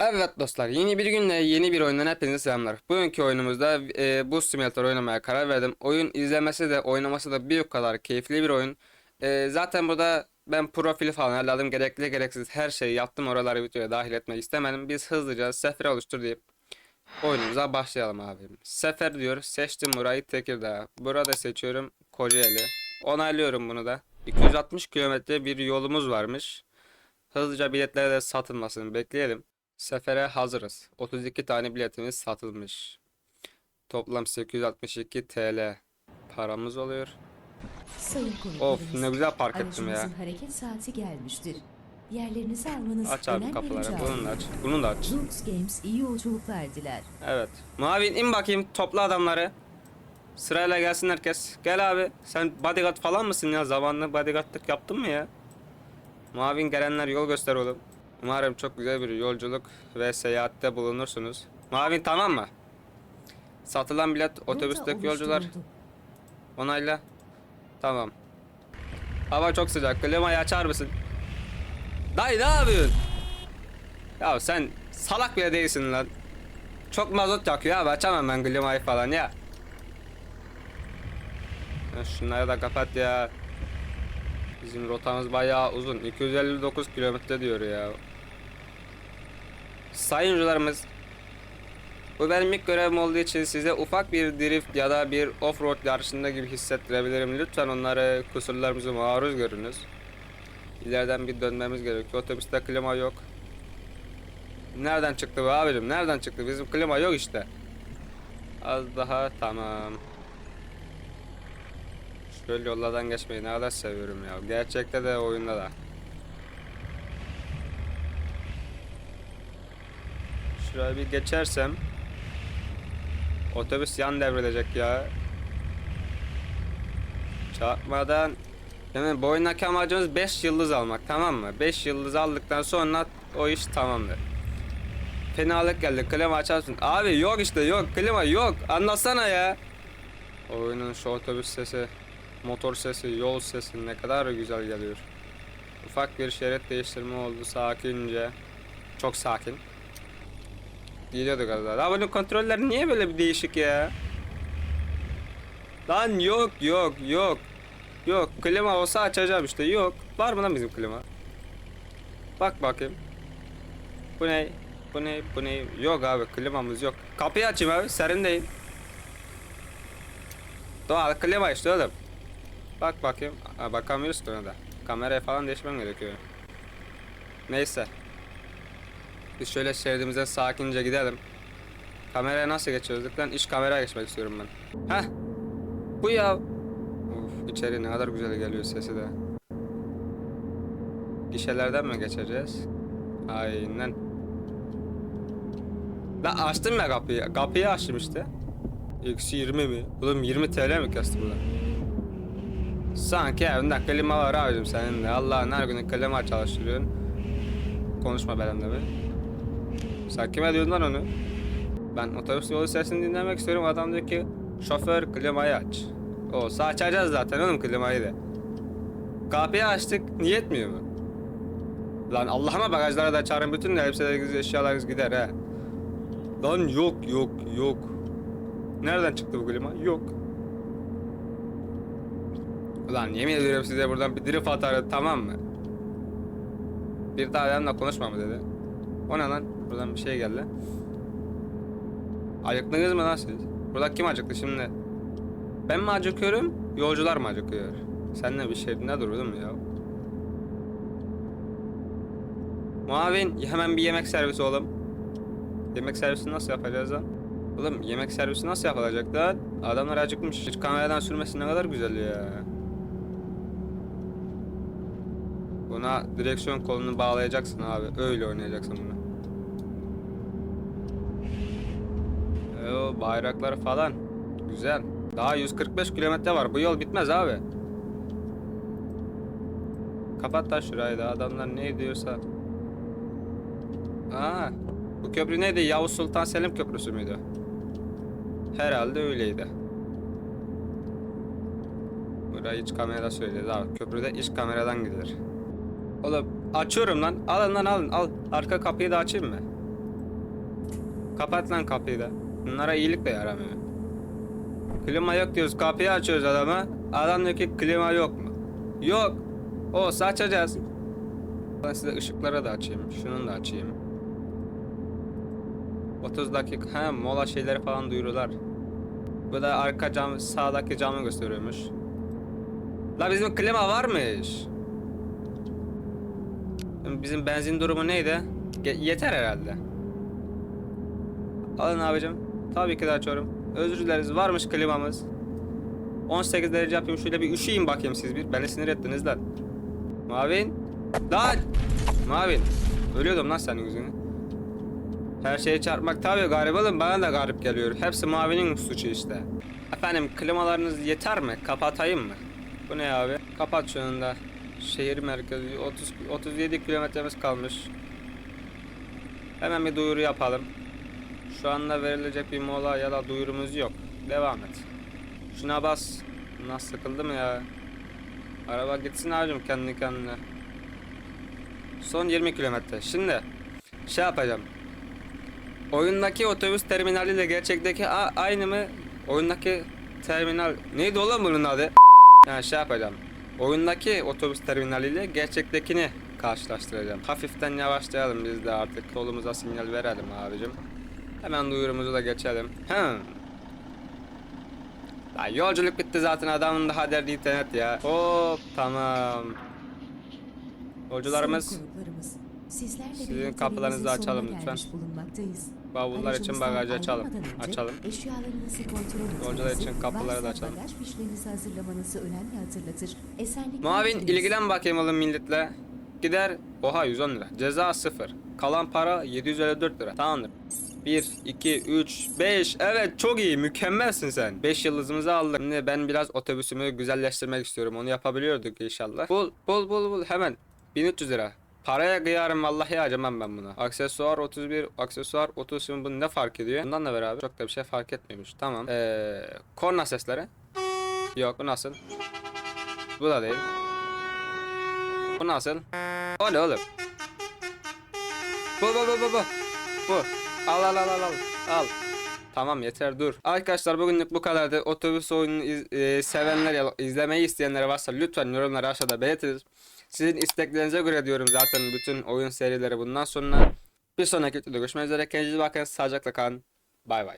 Evet dostlar yeni bir günle yeni bir oyundan hepinize selamlar. Bugünkü oyunumuzda e, bu simülatör oynamaya karar verdim. Oyun izlemesi de oynaması da bir kadar keyifli bir oyun. E, zaten burada ben profili falan ayarladım. Gerekli gereksiz her şeyi yaptım. Oraları videoya dahil etmek istemedim. Biz hızlıca sefer oluştur deyip oyunumuza başlayalım abi. Sefer diyor. Seçtim burayı Tekirdağ. Burada seçiyorum Kocaeli. Onaylıyorum bunu da. 260 kilometre bir yolumuz varmış. Hızlıca biletlere de satılmasını bekleyelim. Sefere hazırız. 32 tane biletimiz satılmış. Toplam 862 TL paramız oluyor. Sayın Of ne güzel park ettim ya. hareket saati gelmiştir. Yerlerinizi almanız Aç abi önem kapıları. Bunu da aç. Bunu da aç. Lux Games iyi yolculuklar diler. Evet. Mavin in bakayım topla adamları. Sırayla gelsin herkes. Gel abi. Sen bodyguard falan mısın ya? Zamanlı bodyguardlık yaptın mı ya? Mavin gelenler yol göster oğlum. Umarım çok güzel bir yolculuk ve seyahatte bulunursunuz. Mavin tamam mı? Satılan bilet otobüsteki yolcular onayla. Tamam. Hava çok sıcak. Klimayı açar mısın? Dayı ne yapıyorsun? Ya sen salak bile değilsin lan. Çok mazot yakıyor abi açamam ben klimayı falan ya. Ya şunları da kapat ya. Bizim rotamız bayağı uzun. 259 kilometre diyor ya. Sayın yolcularımız. Bu benim ilk görevim olduğu için size ufak bir drift ya da bir offroad yarışında gibi hissettirebilirim. Lütfen onları kusurlarımızı maruz görünüz. İleriden bir dönmemiz gerekiyor. Otobüste klima yok. Nereden çıktı bu abicim? Nereden çıktı? Bizim klima yok işte. Az daha tamam. Şöyle yollardan geçmeyi ne kadar seviyorum ya. Gerçekte de oyunda da. Şuraya bir geçersem Otobüs yan devrilecek ya. Çarpmadan Hemen bu amacımız 5 yıldız almak tamam mı? 5 yıldız aldıktan sonra o iş tamamdır. Fenalık geldi klima açarsın. Abi yok işte yok klima yok anlatsana ya. Oyunun şu otobüs sesi, motor sesi, yol sesi ne kadar güzel geliyor. Ufak bir şerit değiştirme oldu sakince. Çok sakin. Gidiyorduk az daha. Bunun kontrolleri niye böyle bir değişik ya? Lan yok yok yok. Yok klima olsa açacağım işte yok. Var mı lan bizim klima? Bak bakayım. Bu ne? Bu ne? Bu ne? Yok abi klimamız yok. Kapıyı açayım abi serin değil. Doğal klima işte oğlum. Bak bakayım. Ha, bakamıyoruz ki da. Kamerayı falan değişmem gerekiyor. Neyse. Biz şöyle şeridimize sakince gidelim. Kameraya nasıl geçiyorduk lan? İç kameraya geçmek istiyorum ben. Heh. Bu ya. Of içeri ne kadar güzel geliyor sesi de. Gişelerden mi geçeceğiz? Aynen. La açtım ya kapıyı. Kapıyı açtım işte. Eksi 20 mi? Oğlum 20 TL mi kastı burada? Sanki evinde klima var abicim senin de. Allah'ın her günü klima çalıştırıyorsun. Konuşma benimle be. Sen kime diyorsun lan onu? Ben otobüs yolu sesini dinlemek istiyorum. Adam diyor ki şoför klimayı aç. Olsa açacağız zaten oğlum klimayı da. Kapıyı açtık niye etmiyor mu? Lan Allah'ıma bagajlara da açarım bütün de hepsi eşyalarınız gider he. Lan yok yok yok. Nereden çıktı bu klima? Yok. Ulan yemin ediyorum size buradan bir drift atarım tamam mı? Bir daha benimle konuşma mı dedi. O ne lan? Buradan bir şey geldi. Acıktınız mı lan siz? Burada kim acıktı şimdi? Ben mi acıkıyorum? Yolcular mı acıkıyor? Seninle bir ne durdun mu ya? Muavin hemen bir yemek servisi oğlum. Yemek servisi nasıl yapacağız lan? Oğlum yemek servisi nasıl yapılacak lan? Adamlar acıkmış. Hiç kameradan sürmesi ne kadar güzel ya. Buna direksiyon kolunu bağlayacaksın abi. Öyle oynayacaksın bunu. O bayraklar falan. Güzel. Daha 145 kilometre var. Bu yol bitmez abi. Kapat da şurayı da adamlar ne diyorsa. Aa, bu köprü neydi? Yavuz Sultan Selim Köprüsü müydü? Herhalde öyleydi. Burayı iç kamera söyledi abi. Köprüde iç kameradan gidilir. Oğlum açıyorum lan. Alın lan alın al. Arka kapıyı da açayım mı? Kapat lan kapıyı da. Bunlara iyilik de yaramıyor. Klima yok diyoruz. Kapıyı açıyoruz adama. Adam diyor ki klima yok mu? Yok. Olsa açacağız. Ben size ışıkları da açayım. Şunun da açayım. 30 dakika. Ha mola şeyleri falan duyurular. Bu da arka cam, sağdaki camı gösteriyormuş. La bizim klima varmış. Bizim benzin durumu neydi? Ge- yeter herhalde. Alın abicim. Tabii ki de açıyorum. Özür dileriz. Varmış klimamız. 18 derece yapayım. Şöyle bir üşüyeyim bakayım siz bir. Beni sinir ettiniz lan. Mavin. Lan. Mavin. Ölüyordum lan senin yüzüne. Her şeye çarpmak tabii garip oğlum. Bana da garip geliyor. Hepsi Mavi'nin suçu işte. Efendim klimalarınız yeter mi? Kapatayım mı? Bu ne abi? Kapat şunu da. Şehir merkezi 30 37 kilometremiz kalmış. Hemen bir duyuru yapalım. Şu anda verilecek bir mola ya da duyurumuz yok. Devam et. Şuna bas. Nasıl sıkıldım ya. Araba gitsin abicim kendi kendine. Son 20 kilometre. Şimdi şey yapacağım. Oyundaki otobüs terminaliyle gerçekteki aynı mı? Oyundaki terminal neydi oğlum bunun adı? Yani şey yapacağım. Oyundaki otobüs terminaliyle gerçektekini karşılaştıracağım. Hafiften yavaşlayalım biz de artık. Solumuza sinyal verelim abicim. Hemen duyurumuzu da geçelim. Hı. Lan yolculuk bitti zaten adamın daha derdi internet ya. Hop tamam. Yolcularımız Sizin kapılarınızı açalım lütfen. bulunmaktayız. Bavullar için bagajı açalım. Açalım. Eşyalarınızı kontrol Yolcular için kapıları da açalım. Bagaj fişlerinizi hazırlamanızı önemli hatırlatır. Esenlikler Muavin ilgilen bakayım oğlum milletle. Gider oha 110 lira. Ceza 0. Kalan para 754 lira. Tamamdır. 1, 2, 3, 5. Evet çok iyi. Mükemmelsin sen. 5 yıldızımızı aldık. Şimdi ben biraz otobüsümü güzelleştirmek istiyorum. Onu yapabiliyorduk inşallah. Bul bul bul bul hemen. 1300 lira. Paraya kıyarım vallahi acımam ben buna. Aksesuar 31, aksesuar 30 şimdi ne fark ediyor? Bundan da beraber çok da bir şey fark etmiyormuş. Tamam. Ee, korna sesleri. Yok bu nasıl? Bu da değil. Bu nasıl? O ne oğlum? Bu bu bu bu bu. Bu. Al al al al al. Al. Tamam yeter dur. Arkadaşlar bugünlük bu kadardı. Otobüs oyununu iz- e, sevenler izlemeyi isteyenler varsa lütfen yorumları aşağıda belirtiniz. Sizin isteklerinize göre diyorum zaten bütün oyun serileri bundan sonra. Bir sonraki videoda görüşmek üzere. Kendinize bakın. Sağlıcakla kalın. Bay bay.